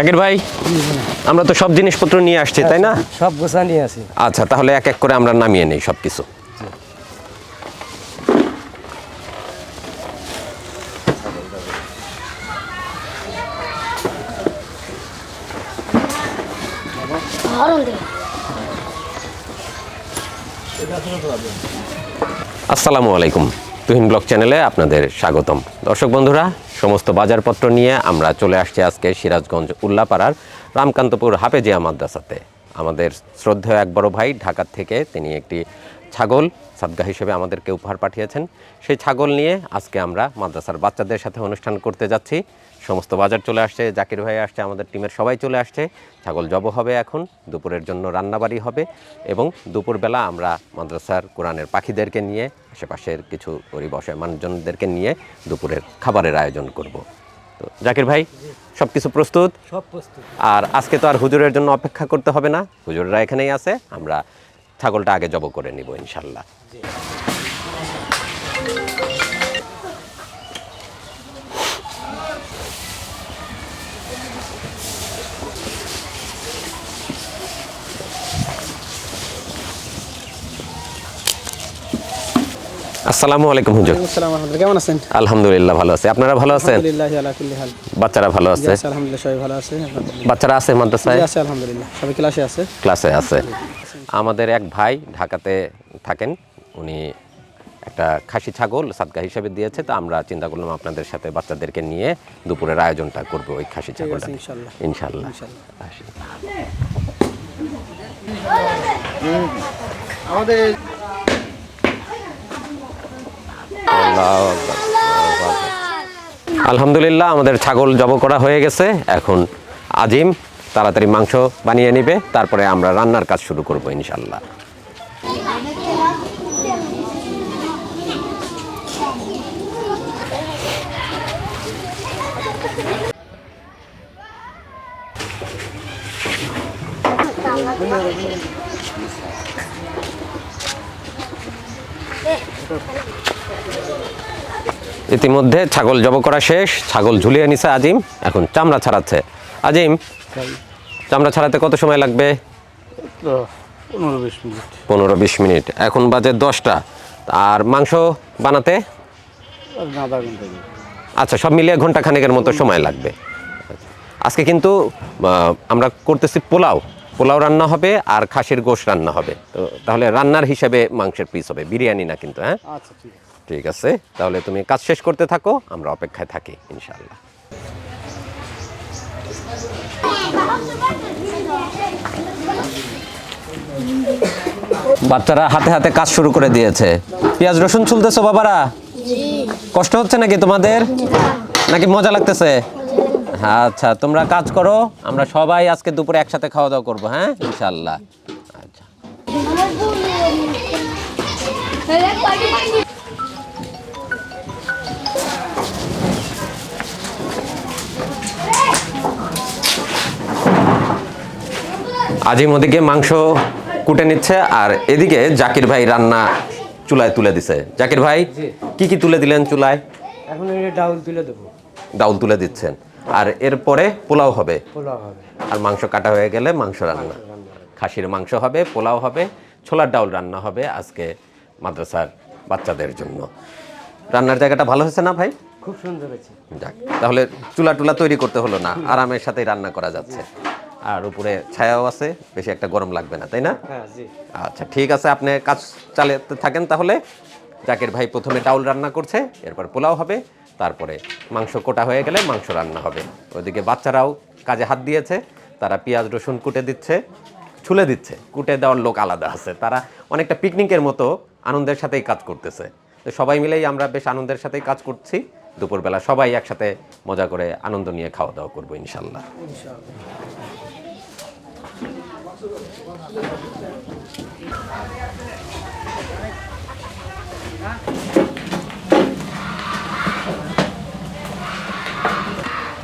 জাকির ভাই আমরা তো সব জিনিসপত্র নিয়ে আসছি তাই না? সব গোছা নিয়ে আসি। আচ্ছা তাহলে এক এক করে আমরা নামিয়ে নেই সব কিছু আসসালামু আলাইকুম তুহিন ব্লগ চ্যানেলে আপনাদের স্বাগতম। দর্শক বন্ধুরা সমস্ত বাজারপত্র নিয়ে আমরা চলে আসছি আজকে সিরাজগঞ্জ উল্লাপাড়ার রামকান্তপুর হাফেজিয়া মাদ্রাসাতে। আমাদের শ্রদ্ধেয় এক বড় ভাই ঢাকার থেকে, তিনি একটি ছাগল সাদগা হিসেবে আমাদেরকে উপহার পাঠিয়েছেন। সেই ছাগল নিয়ে আজকে আমরা মাদ্রাসার বাচ্চাদের সাথে অনুষ্ঠান করতে যাচ্ছি। সমস্ত বাজার চলে আসছে জাকির ভাই আসছে আমাদের টিমের সবাই চলে আসছে। ছাগল জব হবে এখন দুপুরের জন্য রান্নাবাড়ি হবে এবং দুপুরবেলা আমরা মাদ্রাসার কোরআনের পাখিদেরকে নিয়ে আশেপাশের কিছু পরিবসে মানুষজনদেরকে নিয়ে দুপুরের খাবারের আয়োজন করব। তো জাকির ভাই সব কিছু প্রস্তুত? সব প্রস্তুত। আর আজকে তো আর হুজুরের জন্য অপেক্ষা করতে হবে না। হুজুররা এখানেই আছে আমরা ছাগলটা আগে জব করে নিব ইনশাল্লাহ। আসসালামু আলাইকুম হুজুর। আসসালামু আলাইকুম কেমন আছেন? আলহামদুলিল্লাহ ভালো আছে। আপনারা ভালো আছেন? আলহামদুলিল্লাহ আলা কুল্লি হাল। বাচ্চারা ভালো আছে? আছে আলহামদুলিল্লাহ সবাই ভালো আছে। বাচ্চারা আছে মাদ্রাসায়? আছে আলহামদুলিল্লাহ। সবাই ক্লাসে আছে? ক্লাসে আছে। আমাদের এক ভাই ঢাকাতে থাকেন। উনি একটা খাসি ছাগল সাদগা হিসেবে দিয়েছে। তো আমরা চিন্তা করলাম আপনাদের সাথে বাচ্চাদেরকে নিয়ে দুপুরের আয়োজনটা করব ওই খাসি ছাগলটা আছে, ইনশাল্লাহ। ইনশাল্লাহ। ইনশাল্লাহ। আসি। আল্লাহু আকবার, আল্লাহু আকবার। আলহামদুলিল্লাহ আমাদের ছাগল জব করা হয়ে গেছে। এখন আজিম তাড়াতাড়ি মাংস বানিয়ে নিবে তারপরে আমরা রান্নার কাজ শুরু করব ইনশাল্লাহ ইতিমধ্যে ছাগল জব করা শেষ ছাগল ঝুলিয়ে নিছে আজিম এখন চামড়া ছাড়াচ্ছে। আজিম চামড়া ছাড়াতে কত সময় লাগবে? পনেরো বিশ মিনিট। এখন বাজে দশটা। আর মাংস বানাতে? আচ্ছা সব মিলিয়ে ঘণ্টা খানেকের মতো সময় লাগবে। আজকে কিন্তু আমরা করতেছি পোলাও। পোলাও রান্না হবে আর খাসির গোশ রান্না হবে। তো তাহলে রান্নার হিসাবে মাংসের পিস হবে বিরিয়ানি না কিন্তু হ্যাঁ? আচ্ছা ঠিক ঠিক আছে? তাহলে তুমি কাজ শেষ করতে থাকো, আমরা অপেক্ষায় থাকি ইনশাল্লাহ বাচ্চারা হাতে হাতে কাজ শুরু করে দিয়েছে। পেঁয়াজ, রসুন চুলতেছো বাবারা? কষ্ট হচ্ছে নাকি তোমাদের? নাকি মজা লাগতেছে? আচ্ছা তোমরা কাজ করো, আমরা সবাই আজকে দুপুরে একসাথে খাওয়া দাওয়া করব হ্যাঁ? ইনশাল্লাহ আচ্ছা। আজিম ওদিকে মাংস কুটে নিচ্ছে আর এদিকে জাকির ভাই রান্না চুলায় তুলে দিছে। জাকির ভাই কি কি তুলে দিলেন চুলায়? এখন ডাউল তুলে দেবো। ডাউল তুলে দিচ্ছেন। আর এরপরে পোলাও হবে। পোলাও হবে। আর মাংস কাটা হয়ে গেলে মাংস রান্না। খাসির মাংস হবে পোলাও হবে ছোলার ডাউল রান্না হবে আজকে মাদ্রাসার বাচ্চাদের জন্য। রান্নার জায়গাটা ভালো হয়েছে না ভাই? খুব সুন্দর হয়েছে। যাক তাহলে চুলা টুলা তৈরি করতে হলো না। আরামের সাথেই রান্না করা যাচ্ছে। আর উপরে ছায়াও আছে বেশি একটা গরম লাগবে না তাই না? হ্যাঁ আচ্ছা ঠিক আছে আপনি কাজ চালাতে থাকেন তাহলে। জাকির ভাই প্রথমে ডাউল রান্না করছে এরপর পোলাও হবে তারপরে মাংস কোটা হয়ে গেলে মাংস রান্না হবে। ওইদিকে বাচ্চারাও কাজে হাত দিয়েছে তারা পেঁয়াজ রসুন কুটে দিচ্ছে ছুলে দিচ্ছে। কুটে দেওয়ার লোক আলাদা আছে তারা অনেকটা পিকনিকের মতো আনন্দের সাথেই কাজ করতেছে। তো সবাই মিলেই আমরা বেশ আনন্দের সাথেই কাজ করছি। দুপুরবেলা সবাই একসাথে মজা করে আনন্দ নিয়ে খাওয়া দাওয়া করব ইনশাল্লাহ।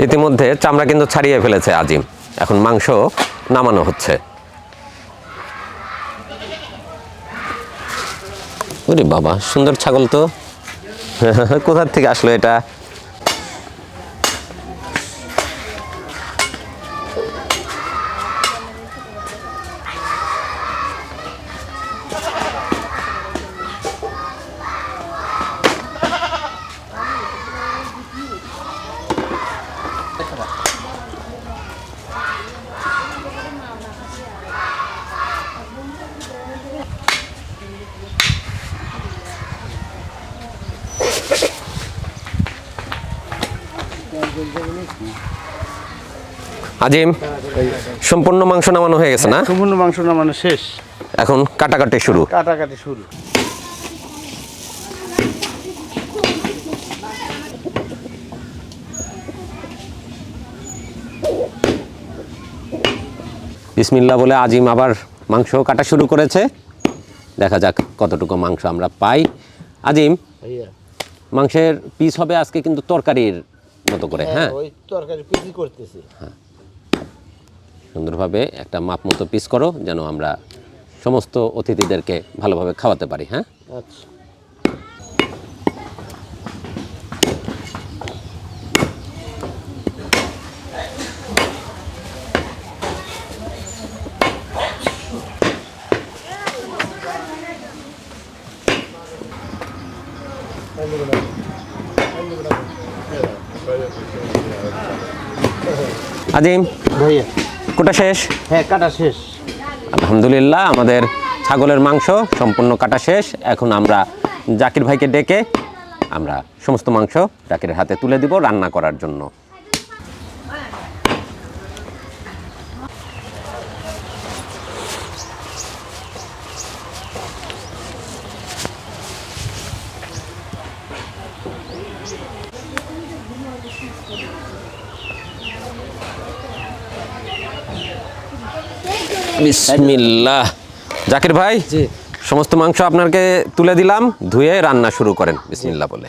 ইতিমধ্যে চামড়া কিন্তু ছাড়িয়ে ফেলেছে আজিম। এখন মাংস নামানো হচ্ছে। ওরে বাবা, সুন্দর ছাগল তো। কোথার থেকে আসলো এটা? আজিম সম্পূর্ণ মাংস নামানো হয়ে গেছে না? সম্পূর্ণ মাংস নামানো শেষ। এখন কাটাকাটি শুরু। কাটাকাটি শুরু। বিসমিল্লা বলে আজিম আবার মাংস কাটা শুরু করেছে। দেখা যাক কতটুকু মাংস আমরা পাই। আজিম মাংসের পিস হবে আজকে কিন্তু তরকারির মতো করে হ্যাঁ ওই তরকারি পিজি করতেছি। সুন্দরভাবে একটা মাপ মতো পিস করো যেন আমরা সমস্ত অতিথিদেরকে ভালোভাবে খাওয়াতে পারি হ্যাঁ? আচ্ছা। আজিম ভাইয়া। কোটা শেষ? হ্যাঁ কাটা শেষ। আলহামদুলিল্লাহ আমাদের ছাগলের মাংস সম্পূর্ণ কাটা শেষ। এখন আমরা জাকির ভাইকে ডেকে আমরা সমস্ত মাংস জাকিরের হাতে তুলে দিব রান্না করার জন্য। বিসমিল্লাহ। জাকির ভাই সমস্ত মাংস আপনাকে তুলে দিলাম ধুয়ে রান্না শুরু করেন। বিসমিল্লাহ বলে।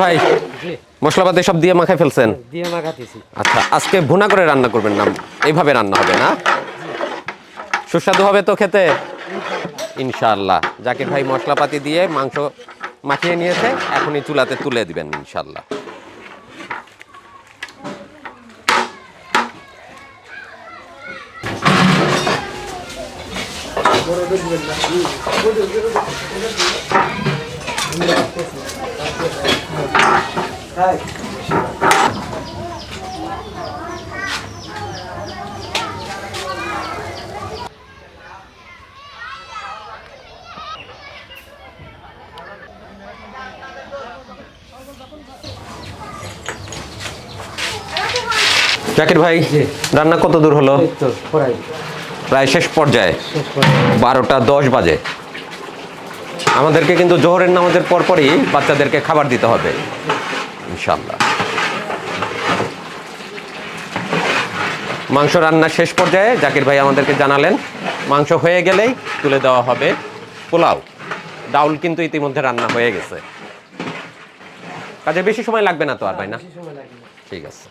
ভাই জি। মশলাপাতি সব দিয়ে মাখায় ফেলছেন? দিয়ে মাখাতেছি। আচ্ছা আজকে ভুনা করে রান্না করবেন না এইভাবে রান্না হবে না? সুস্বাদু হবে তো খেতে? ইনশাআল্লাহ। জাকির ভাই মশলাপাতি দিয়ে মাংস মাখিয়ে নিয়েছে, এখনই চুলাতে তুলে দিবেন, ইনশাআল্লাহ। হাই জাকির ভাই রান্না কত দূর হলো? প্রায়। শেষ পর্যায়ে। বারোটা দশ বাজে। আমাদেরকে কিন্তু জোহরের নামাজের পরপরই বাচ্চাদেরকে খাবার দিতে হবে। ইনশাল্লাহ মাংস রান্না শেষ পর্যায়ে জাকির ভাই আমাদেরকে জানালেন মাংস হয়ে গেলেই তুলে দেওয়া হবে পোলাও। ডাউল কিন্তু ইতিমধ্যে রান্না হয়ে গেছে। কাজে বেশি সময় লাগবে না তো আর ভাই না। ঠিক আছে।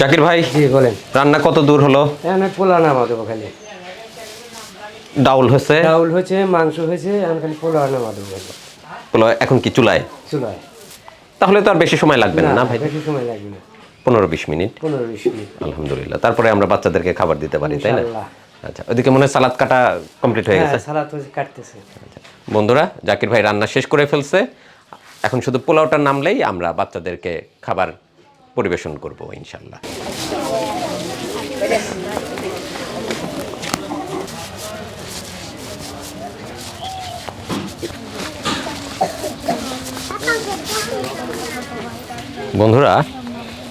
জাকির ভাই জি বলেন। রান্না কত দূর হলো? এখানে পোলা নামা দেবো খালি। ডাউল হয়েছে? ডাউল হয়েছে মাংস হয়েছে এখন পোলা এখন কি চুলায়? চুলায়। তাহলে তো আর বেশি সময় লাগবে না ভাই? বেশি সময় লাগবে না। পনেরো বিশ মিনিট। পনেরো বিশ মিনিট। আলহামদুলিল্লাহ। তারপরে আমরা বাচ্চাদেরকে খাবার দিতে পারি তাই না? আচ্ছা ওইদিকে মনে হয় সালাদ কাটা কমপ্লিট হয়ে হ্যাঁ গেছে? সালাদ কাটতেছে। বন্ধুরা জাকির ভাই রান্না শেষ করে ফেলছে। এখন শুধু পোলাওটা নামলেই আমরা বাচ্চাদেরকে খাবার পরিবেশন করব, ইনশাল্লাহ। বন্ধুরা,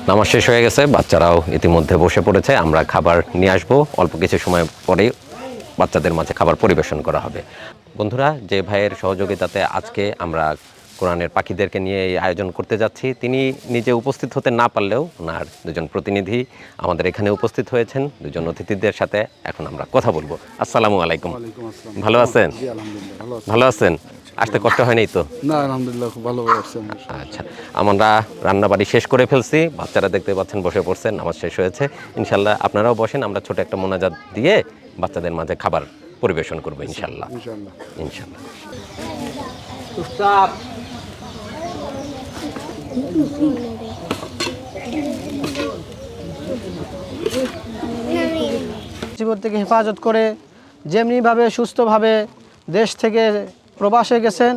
নামাজ শেষ হয়ে গেছে, বাচ্চারাও ইতিমধ্যে বসে পড়েছে, আমরা খাবার নিয়ে আসব। অল্প কিছু সময় পরেই বাচ্চাদের মাঝে খাবার পরিবেশন করা হবে। বন্ধুরা, যে ভাইয়ের সহযোগিতাতে আজকে আমরা কোরআনের পাখিদেরকে নিয়ে এই আয়োজন করতে যাচ্ছি। তিনি নিজে উপস্থিত হতে না পারলেও ওনার দুজন প্রতিনিধি আমাদের এখানে উপস্থিত হয়েছেন। দুজন অতিথিদের সাথে এখন আমরা কথা বলব। আসসালামু আলাইকুম। ভালো আছেন? ভালো আছেন? আসতে কষ্ট হয়নি তো? না আলহামদুলিল্লাহ খুব ভালো আছি আমরা আচ্ছা আমরা রান্নাবাড়ি শেষ করে ফেলছি। বাচ্চারা দেখতে পাচ্ছেন বসে পড়ছেন নামাজ শেষ হয়েছে। ইনশাল্লাহ আপনারাও বসেন আমরা ছোট একটা মোনাজাত দিয়ে বাচ্চাদের মাঝে খাবার পরিবেশন করব ইনশাল্লাহ। ইনশাআল্লাহ ইনশাল্লাহ। জীবন থেকে হেফাজত করে যেমনিভাবে সুস্থভাবে দেশ থেকে প্রবাসে গেছেন,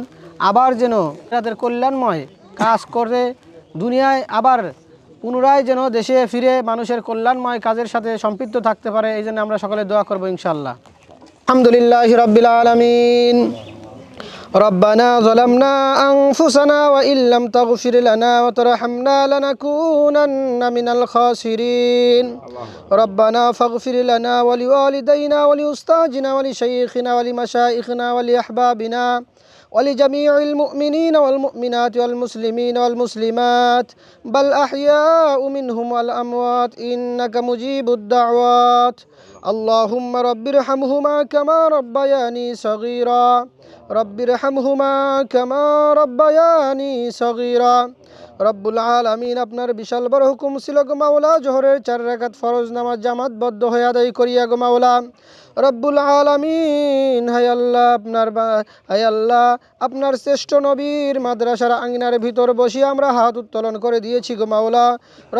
আবার যেন তাদের কল্যাণময় কাজ করে, দুনিয়ায় আবার পুনরায় যেন দেশে ফিরে মানুষের কল্যাণময় কাজের সাথে সম্পৃক্ত থাকতে পারে, এই জন্য আমরা সকলে দোয়া করব ইনশাল্লাহ আলহামদুলিল্লাহ রবিল আলমিন। ربنا ظلمنا أنفسنا وإن لم تغفر لنا وترحمنا لنكونن من الخاسرين. ربنا فاغفر لنا ولوالدينا ولأستاذنا ولشيخنا ولمشايخنا ولأحبابنا ولجميع المؤمنين والمؤمنات والمسلمين والمسلمات. بل أحياء منهم والأموات. إنك مجيب الدعوات. اللهم رب ارحمهما كما ربياني صغيرا. রব্বির হামহুমা ক্ষমা রব্বায়ানি সগিরা। রব্বুল আমিন আপনার বিশাল বড় হুকুম ছিল গো মাওলা, জোহরের চার রাখাত ফরজ নামাজ জামাতবদ্ধ হয়ে আদায় করিয়া গো মাওলা। রব্বুল আলামিন হাই আল্লাহ, আপনার আল্লাহ, আপনার শ্রেষ্ঠ নবীর মাদ্রাসার আঙিনার ভিতর বসিয়ে আমরা হাত উত্তোলন করে দিয়েছি গো মাওলা।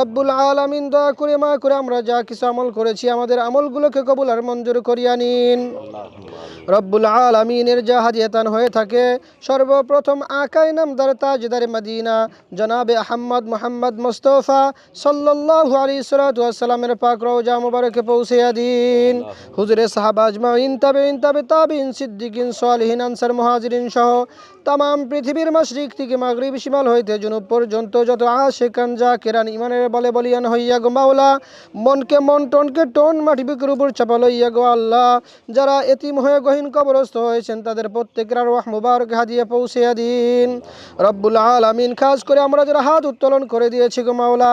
রব্বুল আলামিন, দয়া করে মা করে আমরা যা কিছু আমল করেছি, আমাদের আমলগুলোকে কবুল আর মঞ্জুর করিয়া নিন। রব্বুল আলমিনের যা হাদিয়াতান হয়ে থাকে, সর্বপ্রথম আকাই নামদার তাজদার মদিনা, জনাবে আহম্মদ মোহাম্মদ মুস্তফা আলাইহি সাল্লাতু ওয়াসসালামের পাক রওজা মুবারকে পৌঁছিয়া দিন। হুজুরে সাহাবা আজমাইন তাবে তাবিন সিদ্দিকিন সোয়ালহীন আনসার মুহাজিরিন সহ তামাম পৃথিবীর মাশরিক থেকে মাগরিব শিমাল হইতে জুনুব পর্যন্ত যত আশেকান যা কেরান ইমানের বলে বলিয়ান হইয়া গো মাওলা, মনকে মন, টনকে টন মাটি বিকের উপর চাপা লইয়া গো আল্লাহ। যারা এতিম হয়ে গহীন কবরস্থ হয়েছেন, তাদের প্রত্যেকের রহ মুবারক হাদিয়ে পৌঁছিয়া দিন। রব্বুল আলামিন খাস করে আমরা যারা হাত উত্তোলন করে দিয়েছি গো মাওলা,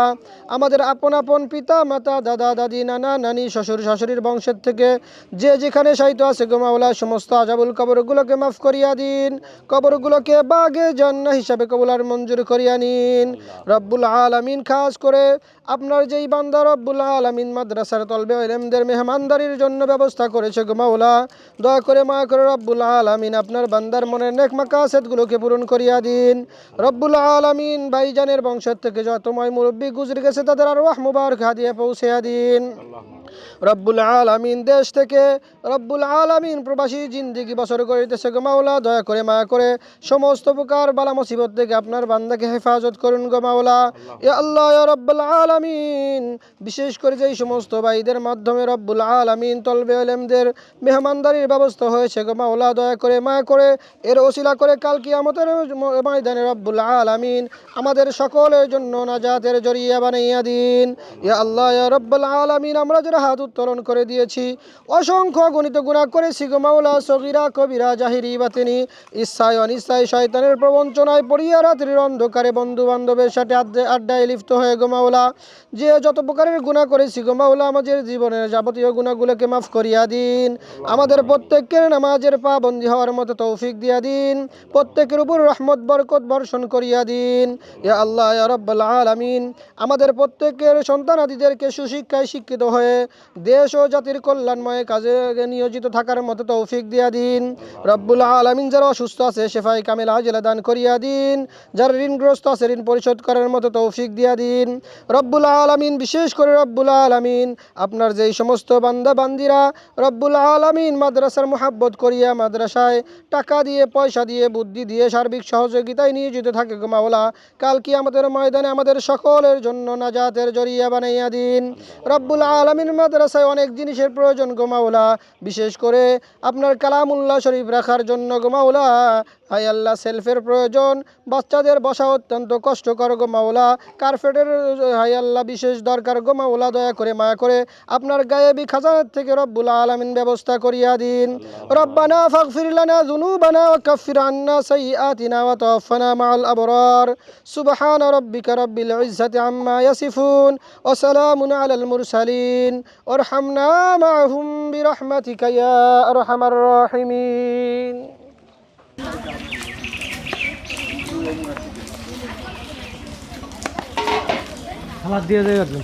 আমাদের আপন আপন পিতা, মাতা, দাদা, দাদি, নানা, নানি, শ্বশুর, শাশুড়ির বংশের থেকে যে যেখানে সাহিত্য আছে গো মাওলা, সমস্ত আজাবুল কবরগুলোকে মাফ করিয়া দিন। কবরগুলোকে বাগে জান্না হিসাবে কবুলার মঞ্জুর করিয়া নিন। রব্বুল আলামিন খাস করে আপনার যেই বান্দা রব্বুল আলামিন মাদ্রাসার তলবে এলেমদের মেহমানদারির জন্য ব্যবস্থা করেছে গো মাওলা দয়া করে মা করে রব্বুল আলামিন আপনার বান্দার মনের নেক মাকাসেদগুলোকে পূরণ করিয়া দিন। রব্বুল আলামিন ভাইজানের বংশের থেকে যতময় মুরব্বী গুজরে গেছে তাদের আর ওয়াহ মুবারক হাদিয়ে পৌঁছিয়া দিন। রব্বুল আলামিন দেশ থেকে রব্বুল আলামিন প্রবাসী জিন্দিগি বছর করিতেছে গো মাওলা দয়া করে মায়া করে সমস্ত প্রকার বালা মুসিবত থেকে আপনার বান্দাকে হেফাজত করুন গো মাওলা। এ আল্লাহ রব্বুল আলামিন। বিশেষ করে যেই সমস্ত ভাইদের মাধ্যমে রব্বুল আলামিন তলবে আলেমদের মেহমানদারির ব্যবস্থা হয়েছে গো মাওলা দয়া করে মায়া করে এর ওসিলা করে কাল কিয়ামতের ময়দানে রব্বুল আলামিন আমাদের সকলের জন্য নাজাতের জরিয়া বানাইয়া দিন। ইয়া আল্লাহ ইয়া রব্বুল আলামিন আমরা যারা হাত উত্তোলন করে দিয়েছি। অসংখ্য গণিত গুণা করেছি গো মাওলা সগিরা কবিরা জাহিরি বাতিনি ইচ্ছায় অনিচ্ছায় শয়তানের প্রবঞ্চনায় পড়িয়া রাত্রির অন্ধকারে বন্ধু বান্ধবের সাথে আড্ডায় লিপ্ত হয়ে গো মাওলা। যে যত প্রকারের গুণা করেছি গো মাওলা আমাদের জীবনের যাবতীয় গুণাগুলোকে মাফ করিয়া দিন। আমাদের প্রত্যেকের নামাজের পা বন্দী হওয়ার মতো তৌফিক দিয়া দিন। প্রত্যেকের উপর রহমত, বরকত বর্ষণ করিয়া দিন। ইয়া আল্লাহ রব্বাল আলামিন। আমাদের প্রত্যেকের সন্তান সন্তানাদিদেরকে সুশিক্ষায় শিক্ষিত হয়ে দেশ ও জাতির কল্যাণময় কাজে নিয়োজিত থাকার মতো তৌফিক দিয়া দিন। রব্বুল আলমিন যারা অসুস্থ আছে, শেফাই কামিল আজেলা দান করিয়া দিন। যারা ঋণগ্রস্ত আছে, ঋণ পরিশোধ করার মতো তৌফিক দিয়া দিন। রব্বুল আলমিন, বিশেষ করে রব্বুল আলমিন, আপনার যেই সমস্ত বান্দা বান্দিরা রব্বুল আলমিন মাদ্রাসার মোহাব্বত করিয়া মাদ্রাসায় টাকা দিয়ে, পয়সা দিয়ে, বুদ্ধি দিয়ে, সার্বিক সহযোগিতায় নিয়োজিত থাকে মাওলা, কাল কি আমাদের ময়দানে আমাদের সকলের জন্য নাজাতের জরিয়া বানাইয়া দিন। রব্বুল আলমিন মাদ্রাসায় অনেক জিনিসের প্রয়োজন গোমাওলা বিশেষ করে আপনার কালামুল্লাহ শরীফ রাখার জন্য গো হাই আল্লাহ সেলফের প্রয়োজন। বাচ্চাদের বসা অত্যন্ত কষ্টকর গো মাওলা। কার্পেটের হাই আল্লাহ, বিশেষ দরকার গো মাওলা, দয়া করে মায়া করে আপনার গায়েবী খাজানার থেকে রব্বুল আলমিন ব্যবস্থা করিয়া দিন। রব্বানা ফাগফির লানা যুনুবানা ওয়া কাফির আন্না সাইয়্যাতিনা ওয়া তাওয়াফানা আবরার। সুবহান রাব্বিকা রাব্বিল ইজ্জাতি আম্মা ইয়াসিফুন ওয়া সালামুন আলাল মুরসালিন। ওয়ারহামনা মা'হুম বিরহমাতিকা ইয়া আরহামার রাহিমিন। খাবার দিয়ে দেবে একদম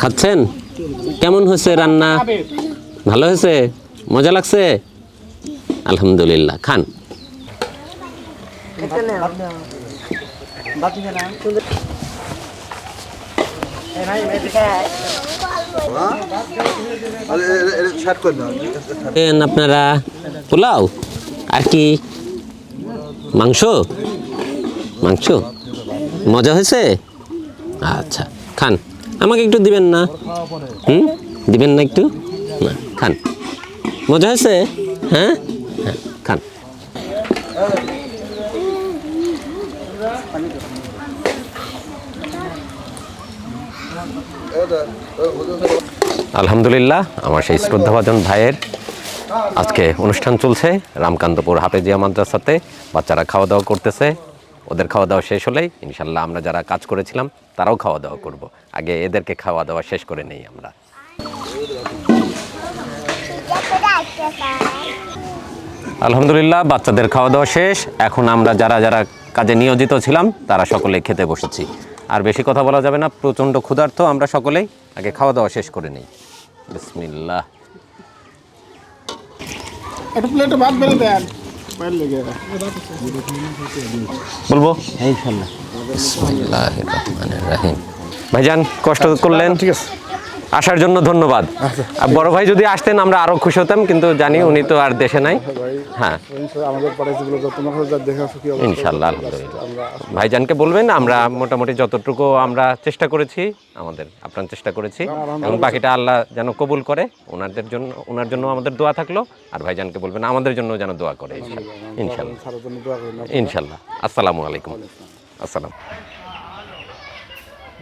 খাচ্ছেন? কেমন হয়েছে রান্না? ভালো হয়েছে? মজা লাগছে? আলহামদুলিল্লাহ খান। খান আপনারা পোলাও? আর কি? মাংস? মাংস? মজা হয়েছে? আচ্ছা খান। আমাকে একটু দিবেন না? হুম? দিবেন না একটু? না, খান। মজা হয়েছে? হ্যাঁ? হ্যাঁ খান। আলহামদুলিল্লাহ, আমার সেই শ্রদ্ধাভাজন ভাইয়ের আজকে অনুষ্ঠান চলছে রামকান্তপুর হাফেজিয়া মাদ্রাসাতে। বাচ্চারা খাওয়া দাওয়া করতেছে। ওদের খাওয়া দাওয়া শেষ হলেই ইনশাল্লাহ আমরা যারা কাজ করেছিলাম, তারাও খাওয়া দাওয়া করব। আগে এদেরকে খাওয়া দাওয়া শেষ করে নেই আমরা। আলহামদুলিল্লাহ, বাচ্চাদের খাওয়া দাওয়া শেষ। এখন আমরা যারা যারা কাজে নিয়োজিত ছিলাম, তারা সকলে খেতে বসেছি। আর বেশি কথা বলা যাবে না, প্রচণ্ড ক্ষুধার্ত, আমরা সকলেই আগে খাওয়া দাওয়া শেষ করে নেই। বিসমিল্লাহ। একটা প্লেটে ভাত বেড়ে দেন। বলব? ভাইজান কষ্ট করলেন? ঠিক আছে। আসার জন্য ধন্যবাদ। বড় ভাই যদি আসতেন আমরা আরও খুশি হতাম কিন্তু জানি উনি তো আর দেশে নাই। হ্যাঁ। ইনশাল্লাহ আলহামদুলিল্লাহ। ভাইজানকে বলবেন আমরা মোটামুটি যতটুকু আমরা চেষ্টা করেছি আমাদের আপনার চেষ্টা করেছি এবং বাকিটা আল্লাহ যেন কবুল করে ওনাদের জন্য ওনার জন্য আমাদের দোয়া থাকল আর ভাইজানকে বলবেন আমাদের জন্য যেন দোয়া করে ইনশাল্লাহ। ইনশাল্লাহ। আসসালামু আলাইকুম। আসসালাম।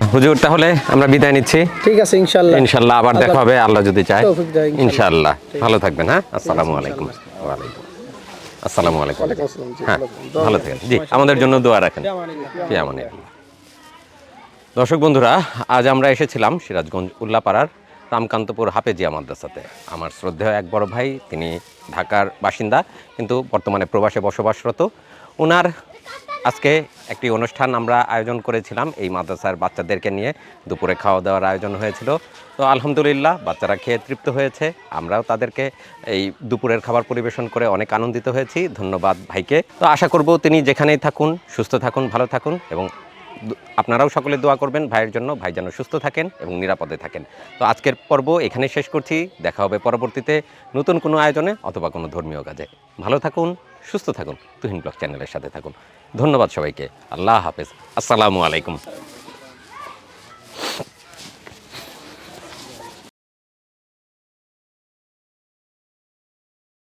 হুজুর তাহলে আমরা বিদায় নিচ্ছি। ঠিক আছে ইনশাল্লাহ ইনশাল্লাহ আবার দেখা হবে আল্লাহ যদি চায়। ইনশাল্লাহ। ভালো থাকবেন হ্যাঁ? আসসালামু আলাইকুম। ওয়ালাইকুম আসসালামু আলাইকুম হ্যাঁ ভালো থাকেন জি আমাদের জন্য দোয়া রাখেন। ফি আমানিল্লাহ। দর্শক বন্ধুরা আজ আমরা এসেছিলাম সিরাজগঞ্জ উল্লাপাড়ার রামকান্তপুর হাফেজিয়া মাদ্রাসাতে। আমার শ্রদ্ধেয় এক বড় ভাই তিনি ঢাকার বাসিন্দা কিন্তু বর্তমানে প্রবাসে বসবাসরত। ওনার আজকে একটি অনুষ্ঠান আমরা আয়োজন করেছিলাম এই মাদ্রাসার বাচ্চাদেরকে নিয়ে। দুপুরে খাওয়া দাওয়ার আয়োজন হয়েছিল। তো আলহামদুলিল্লাহ, বাচ্চারা খেয়ে তৃপ্ত হয়েছে। আমরাও তাদেরকে এই দুপুরের খাবার পরিবেশন করে অনেক আনন্দিত হয়েছি। ধন্যবাদ ভাইকে। তো আশা করব তিনি যেখানেই থাকুন, সুস্থ থাকুন, ভালো থাকুন এবং আপনারাও সকলে দোয়া করবেন ভাইয়ের জন্য। ভাই যেন সুস্থ থাকেন এবং নিরাপদে থাকেন। তো আজকের পর্ব এখানে শেষ করছি। দেখা হবে পরবর্তীতে নতুন কোনো আয়োজনে অথবা কোনো ধর্মীয় কাজে। ভালো থাকুন। সুস্থ থাকুন তুহিন ব্লগ চ্যানেলের সাথে থাকুন। ধন্যবাদ সবাইকে। আল্লাহ হাফেজ। আসসালামু আলাইকুম।